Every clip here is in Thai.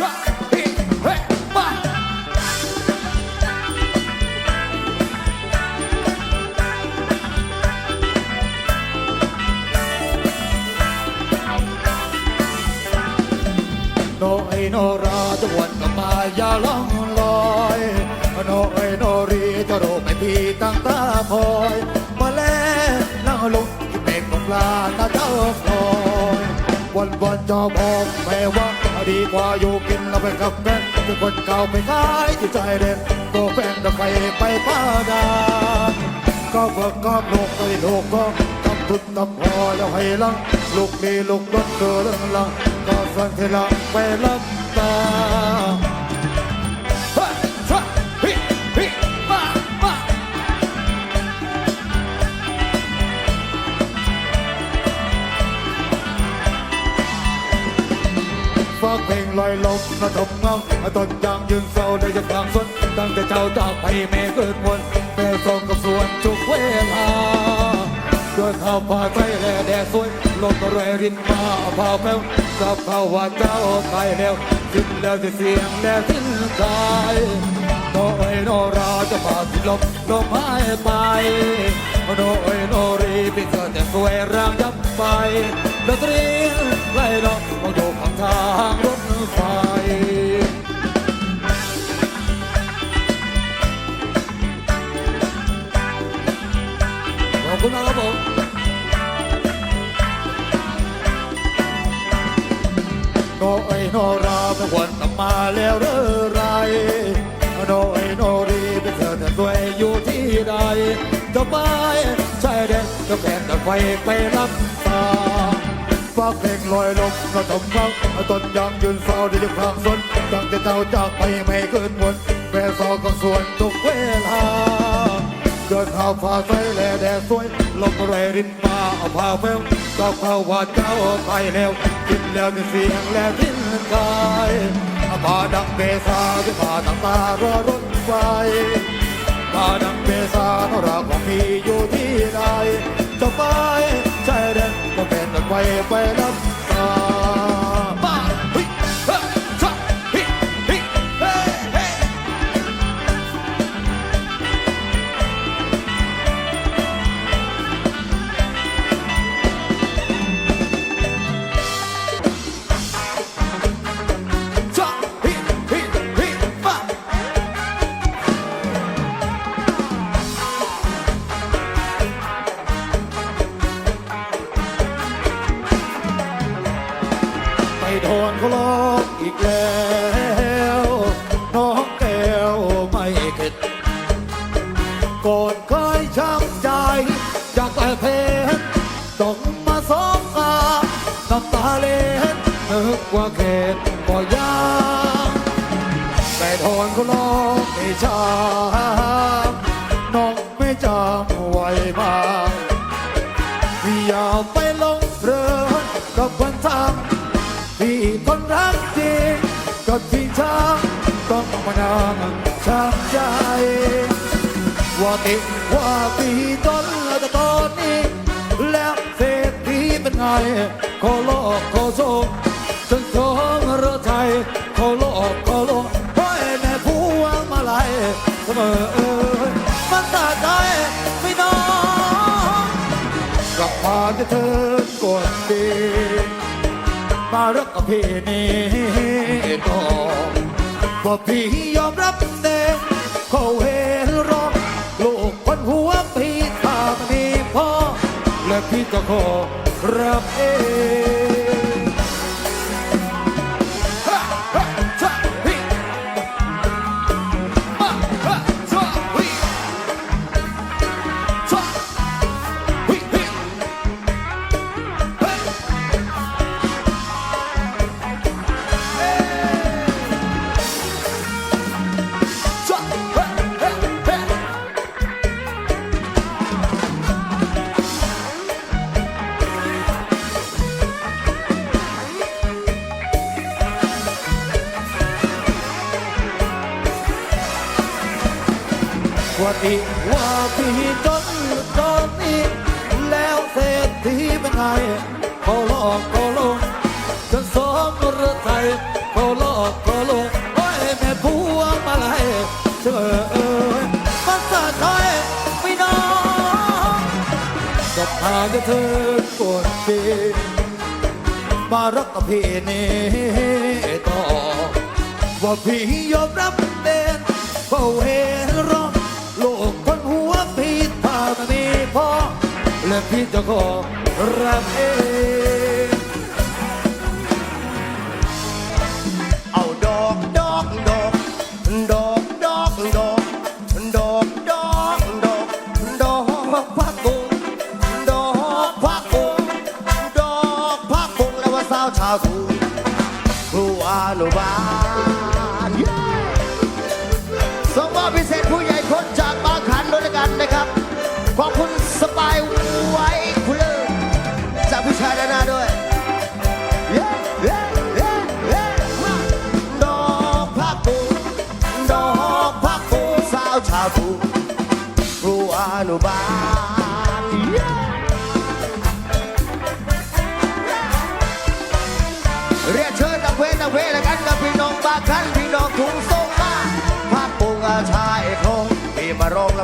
จ้าฮิเฮ้มาโนไอโนราจะวนกมาอย่าล่องลอยโนไอโนรีจะโรไม่พีตั้งตาคอยมาแล้วนั่งลงที่เมฆของปลาหน้าเจ้าคอยวันวันจะบอกแม่ว่า ดีกว่าอยู่กินเราไปกับแฟนเป็นคนเก่าไปขายที่ใจเด่นก็แฟนจะไปไปป้าดาก็เบิกก็โลกไปโลกก็ทำทุนทำพอแล้วให้ลังลูกมีลูกรถเกิดเรื่องลังก็สั่งให้ลังไปลับตา ฟังเพลงลอยลมระดมเงาต้นยางยืนเศร้าได้ยังกลางสนตั้งแต่เจ้าจากไปแม่เกิดมนแม่ทรงกับสวนทุกเวลาด้วยข้าวผ้าใจแลแดดสวยลมก็แรงรินมาพาแป้วกับข้าวว่าเจ้าตายแล้วสิ้นแล้วจะเสียงแล้วสิ้นกายโนเอยโนราจะพาสิลมลมหายไปโนเอยโนรีพี่เธอแต่สวยร่างยับไป ดนตรีไล่ลมมองโยกข้างทางรถไฟขอบคุณมากครับผมโนเอยโนราไม่ควรกลับมาแล้วเรื่อไรโนเอยโนรีเป็นเธอแต่สวยอยู่ที่ใดจะไปใช่เด็ดจะแบ่งจะไฟไปรับตา ฟังเพลงลอยลมกระทำฟังต้นยางยืนเฝ้าได้ด้วยความสนตั้งแต่เจ้าจากไปไม่เกินมนแม่สอก็ส่วนทุกเวลาเดินข้าวฟ้าใสแลแดดสวยลมแรงรินมาเอาผ้าเฟลก็เข้าว่าเจ้าไปแล้วกินแล้วมีเสียงแล้วทิ้นกายผ้าดังเบซาที่ผ้าต่างตารอรถไฟผ้าดังเบซาโนราของพี่อยู่ที่ใดจะไป ใจเด่นก็เป็นรถไฟไปรับตาบ้ อย่าไปลงเรือกับคนทำที่คนรักจริงกับที่ช้างต้องมานั่งช้ำใจ ว่าติดว่าปีจนแล้วแต่ตอนนี้ แล้วเศรษฐีเป็นไงขอโลกขอโชค จะเธอกดดีมารักกับพี่นี่ก็ว่าพี่ยอมรับเองเขาเห็นรองลูกคนหัวพี่ถ้าไม่มีพ่อและพี่ก็ขอรับเอง จะเธอกดปีมารักกับพี่นี่ต่อ ว่าพี่ยอมรับเป็นเพราะเห็นร้องโลกคนหัวพี่ถ้าไม่มีพ่อและพี่จะขอรับเอง สาวชาวทุ่ครูอนุบาลส่งมอบพิเศษผู้ใหญ่คนจากบางขันด้วยกันนะครับ ขอบคุณสปายไว้คุณเลิศจากผู้ชายด้านหน้าด้วยดอกพักบุงดอกพักบุงสาวชาวทุ่งครูอนุบาล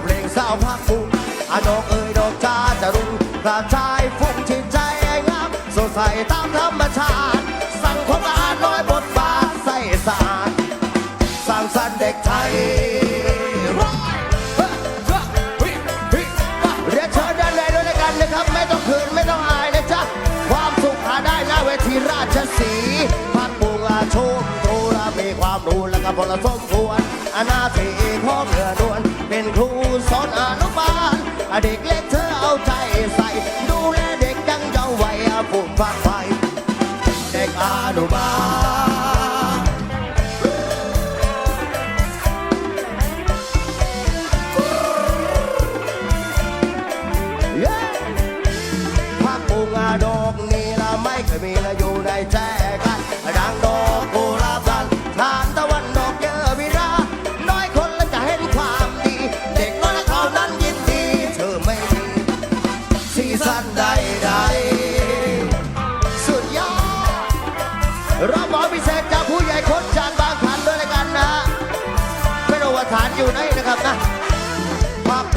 มาร้องละเพลงสาวพักบุงอาดอกเอ่ยดอกจ้าจะรุ่งพระชายฟุ้งชินใจงามสดใสตามธรรมชาติ สังคมสะอาดน้อยบทบาทใส่สาดสร้างสรรค์เด็กไทยเฮ้ยเฮ้ยเฮ้ยเรียนเชิญด้านในด้วยกันนะครับ ไม่ต้องคืนไม่ต้องอายนะจ๊ะความสุขหาได้หน้าเวทีราชสีห์พักบุงอาชมโทระมีความรู้และก็พลสมควรอนาทีพ่อเมื่อนวล เด็กเล็ก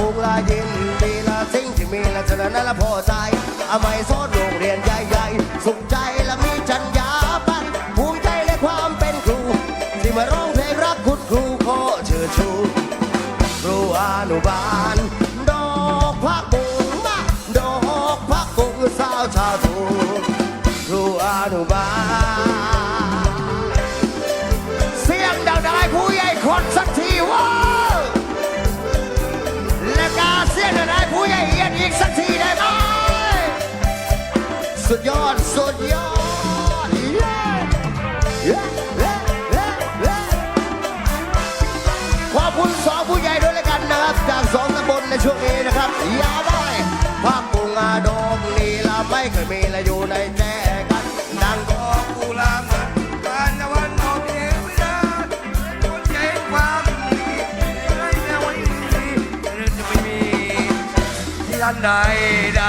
ภูมิลายินดีละสิ่งที่มีละเจริญนั่นละพอใจอาไม่สอนโรงเรียนใหญ่ๆ สุขใจและมีจัญญาบันภูมิใจในความเป็นครู ที่มาร้องเพลงรักคุณครูขอเชิญชูครูอนุบาล ดอกพักบุงมาดอกพักบุงสาวชาวทุ่งครูอนุบาล เสียงดังได้ผู้ใหญ่คนสักที นายงดังได้ผู้ใหญ่เอียนอีกสักทีได้ไหมสุดยอด สุดยอดเย้เย้เย้เย้เย้ขอบคุณสองผู้ใหญ่ด้วยแล้วกันนะครับ จากสองตำบลในช่วงนี้นะครับอยาบ้อยภาคปุงอาดงนี่ละไม่เคยมีละอยู่ในใจานใดใด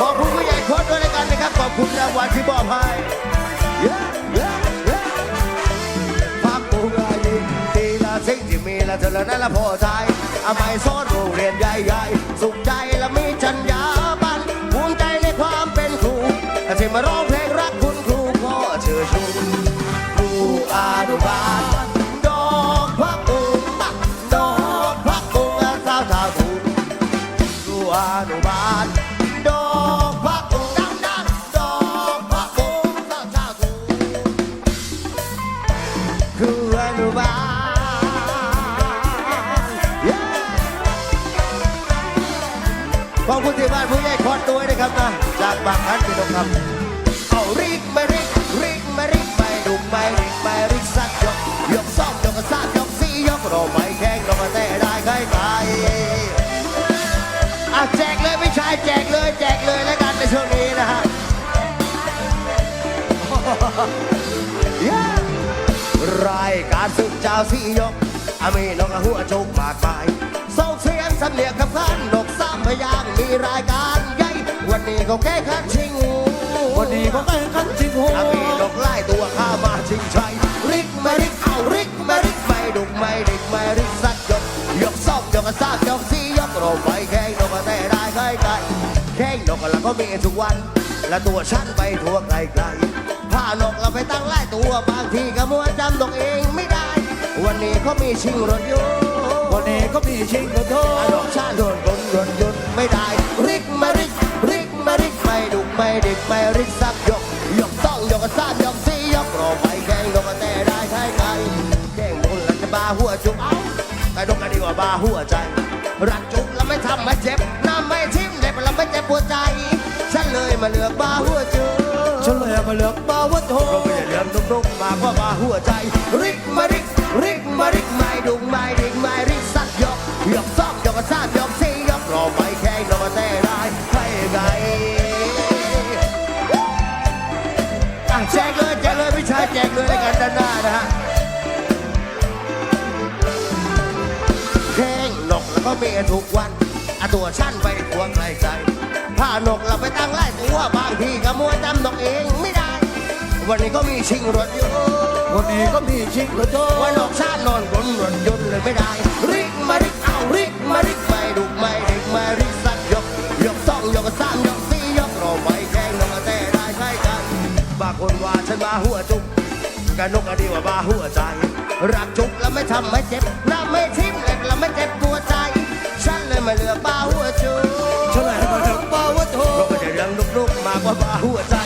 ขอบคุณผู้ใหญ่โค้ดด้วยแล้วกันนะครับ ขอบคุณรางวัลที่มอบให้เย้เย้เย้พักปูงายินดีละสิ่งที่มีละเจริญนั่นละพอใจอาไม่สอนโรงเรียนใหญ่ๆ สุขใจและมีจัญญาบันภูมิใจในความเป็นครูที่มาร้องเพลงรักคุณครูขอเชิญชูครูอนุบาล ขอบคุณที่บ้านผู้ใหญ่คอนด้วยนะครับนะจากบางท่านพี่น้องครับเอาริกไม่ริกริกไม่ริกไม่ดุไม่ริกไม่ริกสักยกยกสองยกกระซากยกสี่ยกเราไม่แข่งเรามาแต่ได้ใครใครอะแจกเลยไม่ใช่แจกเลย แจกเลยแล้วกันในช่วงนี้นะฮะรายการสุดเจ้าสี่ยกอามีนกกระหัวโจกมากมายส่งเสีย สำเนียงกับขันดกสามพยางมีรายการใหญ่วันนี้เขาแค่ขันชิงวันนี้เขาแค่ขันชิงหัวมีดกไล่ตัวข้ามาชิงชัยริกไม่ริกเอาริกไม่ริกไม่ดุไม่ริกไม่ริกสักยกยกซอกยกกระซากยกซียกเราไปแข่งนกกระแต่ได้ใกล้ไกลแข่งนกกระละก็มีทุกวัน และตัวฉันไปทั่วไกลไกลผ้านกเราไปตั้งไล่ตัวบางทีก็มัวจำนกเองไม่ได้ วันนี้เขามีชิงรถยนต์ วันนี้ก็มีชิงกระโดอารมณ์ชาติโดนรนรนยนต์ไม่ได้ ริกมาริกริกมาริกไม่ดุไม่ดิกไม่ริกสักยก ยกต้องยกกระซ่านยกสี่ยกรอไปแข่งกกระแต่ได้ใช่ไงแข่งบนล้วจะบาหัวจุกเอาแต่นกกันดีกว่าบาหัวใจ รักจุกแล้วไม่ทำให้เจ็บน้ำไม่ทิ่มเด็บแล้วไม่เจ็บปวดใจฉันเลยมาเลือกบาหัวจุก ฉันเลยมาเลือกบาวัดโทก็ไม่ได้เลือกนุ่มๆมากกว่าบาหัวใจ ริกมาริกริกมาริกไม่ดุไม่ดิกไม่ริก ยกยกสองยกกระซ่านยกสี่ยกรอไปแข่งนกกระแต่ได้ให้ไงอะแจกเลยแจกเลยพี่ชายแจกเลยในกันด้านหน้านะฮะแข่งนกแล้วก็มีทุกวันอะตัวชั้นไปทั่วไกลใจถ้านกเราไปตั้งไล่ตัวบางทีก็มัวจำนกเองไม่ได้ วันนี้ก็มีชิงรถยนต์วันนี้ก็มีชิงกระโดวันนกชาตินอนบนรถยนต์เลยไม่ได้ริกมาริก ริกมาริกไม่ดุไม่ดิกไม่ริกสักยกยกสองยกสามยกสี่ยกรอไปแข่งนกกระแต่ได้ใช่กันบางคนว่าฉันมาหัวจุกกันนกก็ดีกว่ามาหัวใจ รักจุกแล้วไม่ทำให้เจ็บน้ำไม่ทิ่มเล็บแล้วไม่เจ็บปวดใจ ฉันเลยมาเหลือบาหัวจุกฉันเลยมาเลือบาวัดโทเราก็จะเรื่องลุกๆมากกว่าบาหัวใจ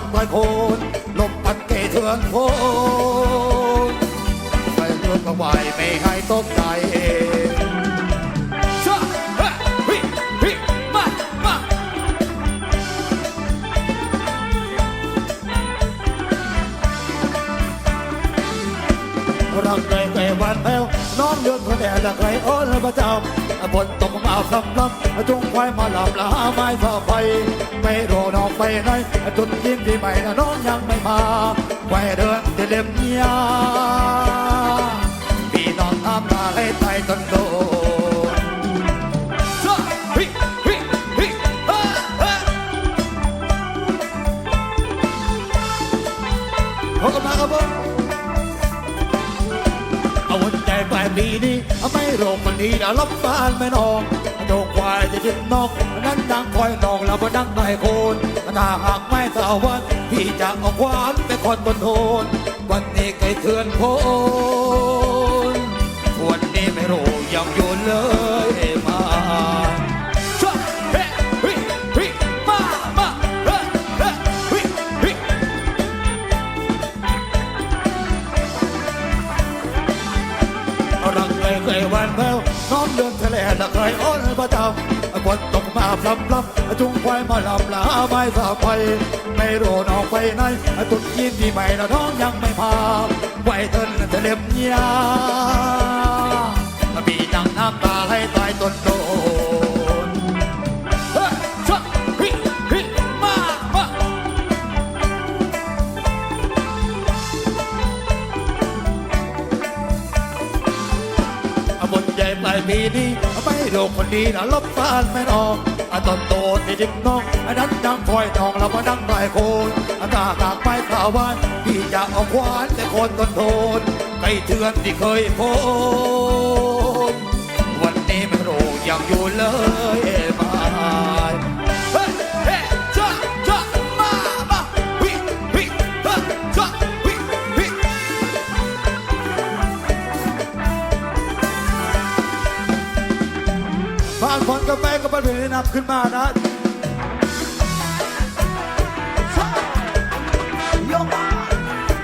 ามมานั่งใต้โคนลมพัดเกยเถื่อนโคนไปเรื่องก็ไหวไม่ให้ตกใจชะเฮ้ยเฮ้ยเฮ้ยมามารักเลยไกลวันแพ้วน้องเดือนคนแดดละไกลอ้อนประจำ บนตกมาคำลำจุงควายมาหลับละไม้ฝ่าไปไม่รอน้องไปไหนจุดยิ้มที่ใหม่นะน้องยังไม่มาควายเดินจะเล็มเนียพี่น้องทำมาให้ตายจนโดนจ้าฮิฮิฮิฮ่าฮ่าขอบคุณมาครับผมเอาวันใจปลายปีนี้ ไม่โรงมันนี้นะลบบ้านไม่นองโยกควายจะยึดนอกนั้นดังคอยนองแล้วมาดังไม่โคนถ้าหากไม่สาวันพี่จะเอาควานไปคนบนโทนวันนี้ไก่เถื่อนโคนวันนี้ไม่รู้ยังอยู่เลย ลละเคยอ้อนประจำฝนตกมาพลำพลำจุงควายมาลำลาไม้สาไปไม่รู้น้องไปไหนตุดยินที่ใหม่ละน้องยังไม่พาไว้เทินทะเล็มยามีนังน้ำตาให้ตายต้นโดนเฮ้ยชะฮิฮิมามาบนใหญ่ปลายปีนี้ โลกคนดีนะลบฟ้านไม่นองอะตอนโตที่ดิบน้องอันนั้นดังคอยทองแล้วมาดังปลายโคนอันตากากไปข่าววานพี่จะเอาควานแต่คนตนโทนไปเถื่อนที่เคยโพนวันนี้มันโรยังอยู่เลยางคนกาแฟก็เป็นเพลงที่ขึ้นมานะ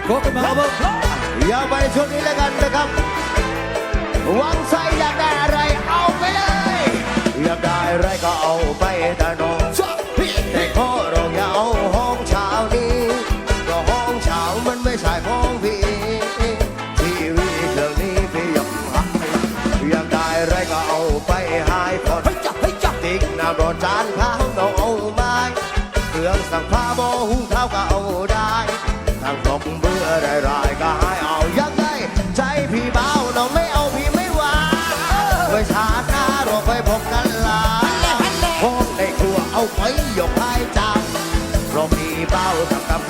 โคกันมาครับอย่าไปช่วงนี้แล้วกันนะครับวังไซอยากได้อะไรเอาไปเลย อยากได้อะไรก็เอาไปแต่น้อง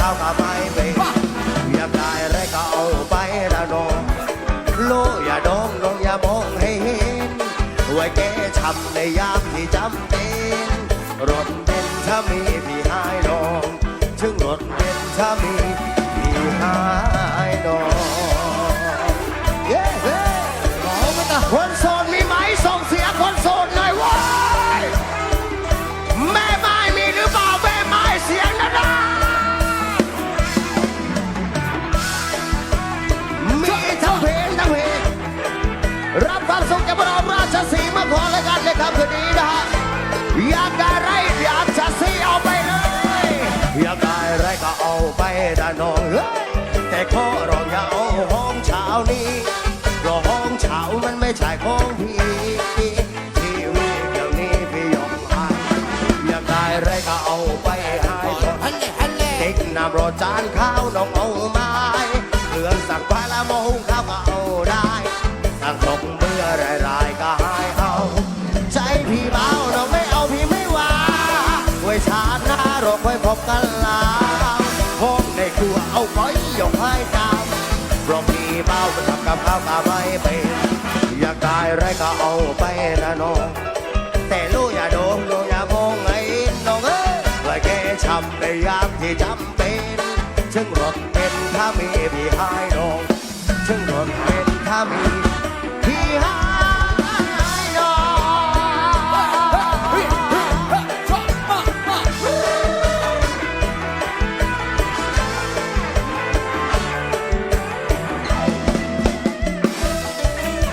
าวก็ไม่เป็นอยากได้อะไรก็เอาไปละน้องโลอย่าดองนองอย่ามองให้เห็นไว้แก้ช้ำในยามที่จำเป็นรถเป็นถ้ามีพี่หายร้อง ถึงรถเด็นถ้ามี น้ำรอจานข้าวน้องเอาไม้เครื่องสักผ้าละโมงข้าวก็เอาได้ตั้งตกเบื่อไรายรายก็ให้เอา ใจพี่เบาน้องไม่เอาพี่ไม่ว่าไว้ชาติหน้าเราค่อยพบกันลาวห้องในครัวเอาไว้ยกให้ตามเพราะพี่เบามันทำกับข้าวก็ไม่เป็นอยากได้ไรก็เอาไปนะน้องำในยามที่จำเป็นถึงรถเป็นถ้ามีพี่ให้น้องถึงรถเป็นถ้ามีพี่ให้น้องเฮ้ย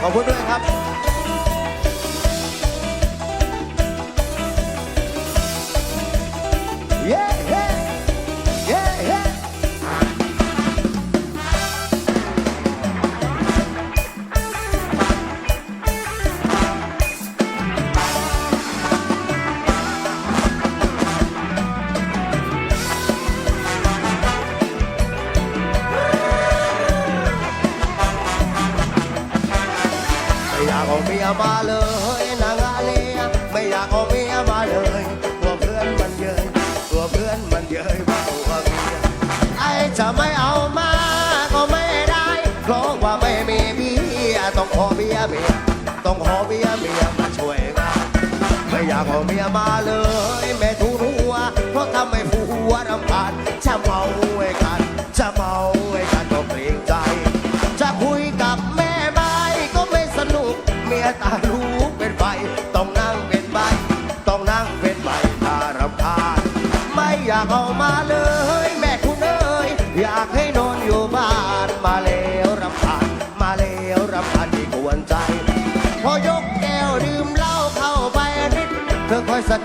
ขอบคุณด้วยครับ แม่ทุรัวเพราะทำให้ผัวรำ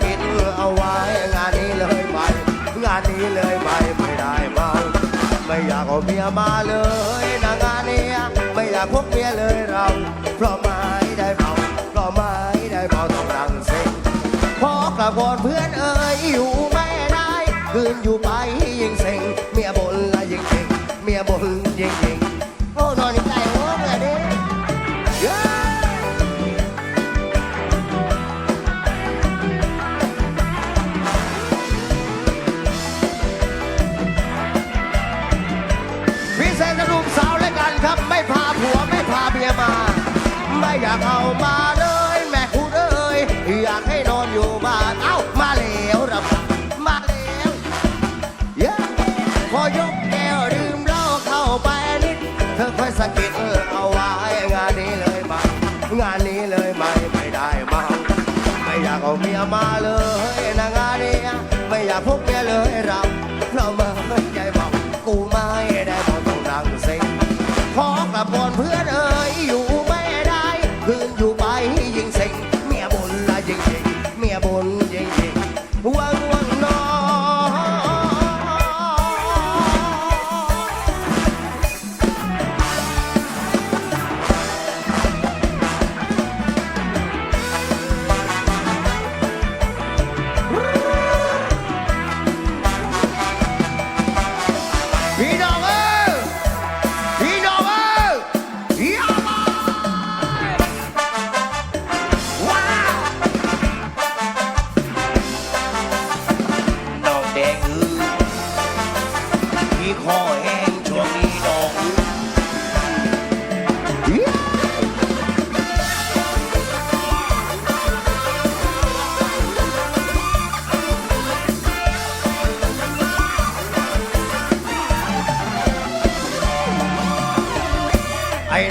คิดเอาไว้ งานนี้เลยไหมงานนี้เลยไหมไม่ได้เมาไม่อยากเอาเมียมาเลยนะงานเนี้ยไม่อยากพบเมียเลยเรา เพราะไม่ได้เมาเพราะไม่ได้เมาต้องรังเซ็งพอกลับก่อนเพื่อนเอ่ยอยู่ไม่ได้คืนอยู่ไปยิ่งเซ็งเมียบ่นละยิ่งเก่งเมียบ่นยิ่ง มาเลยนางานนี้ไม่อยากพบแกเลย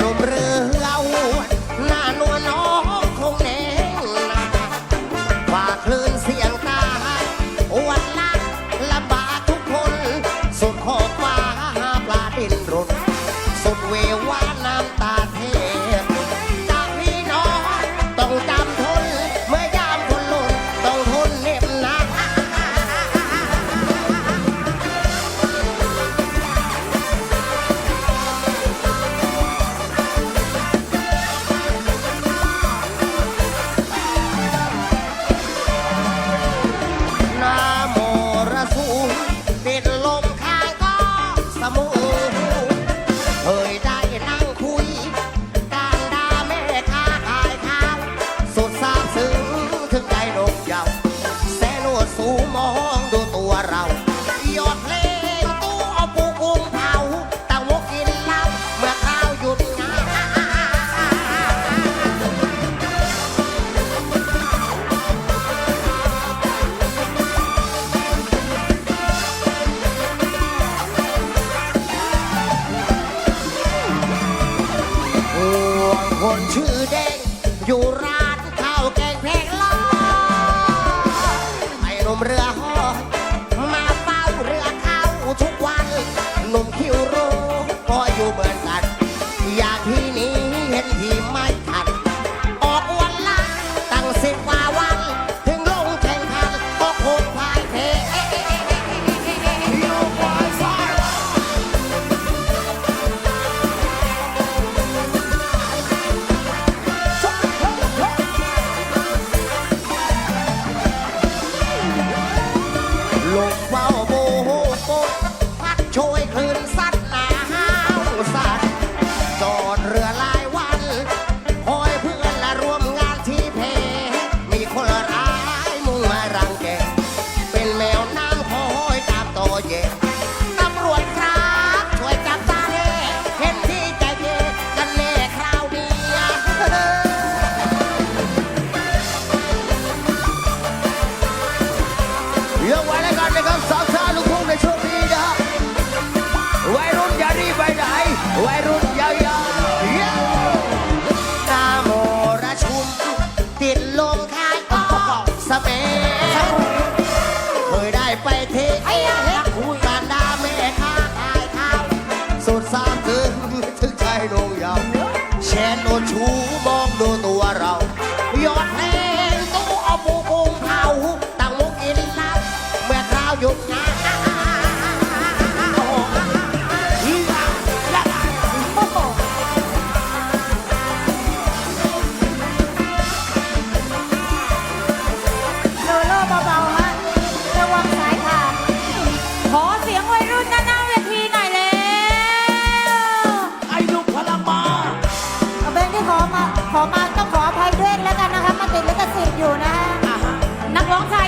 ร่มเร ไปไหนวัยรุ่นยาว อยู่นะนักร้องไทย